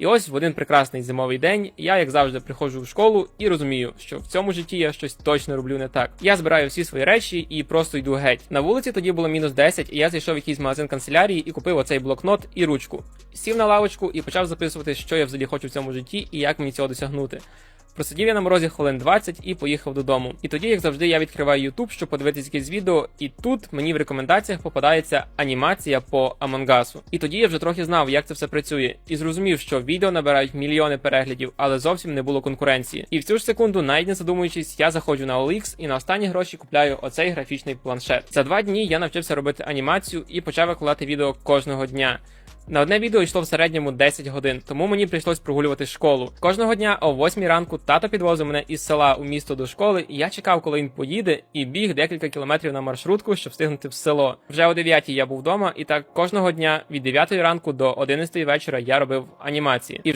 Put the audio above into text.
І ось в один прекрасний зимовий день я, як завжди, приходжу в школу і розумію, що в цьому житті я щось точно роблю не так. Я збираю всі свої речі і просто йду геть. На вулиці тоді було мінус 10, і я зайшов в якийсь магазин канцелярії і купив оцей блокнот і ручку. Сів на лавочку і почав записувати, що я взагалі хочу в цьому житті і як мені цього досягнути. Просидів я на морозі хвилин 20 і поїхав додому. І тоді, як завжди, я відкриваю YouTube, щоб подивитися якесь відео, і тут мені в рекомендаціях попадається анімація по Амонгасу. І тоді я вже трохи знав, як це все працює, і зрозумів, що відео набирають мільйони переглядів, але зовсім не було конкуренції. І в цю ж секунду, навіть не задумуючись, я заходжу на OLX і на останні гроші купляю оцей графічний планшет. За два дні я навчився робити анімацію і почав викладати відео кожного дня. На одне відео йшло в середньому 10 годин, тому мені прийшлось прогулювати школу. Кожного дня о 8 ранку тато підвозив мене із села у місто до школи, і я чекав, коли він поїде, і біг декілька кілометрів на маршрутку, щоб встигнути в село. Вже о 9 я був вдома, і так кожного дня від 9 ранку до 11 вечора я робив анімації. І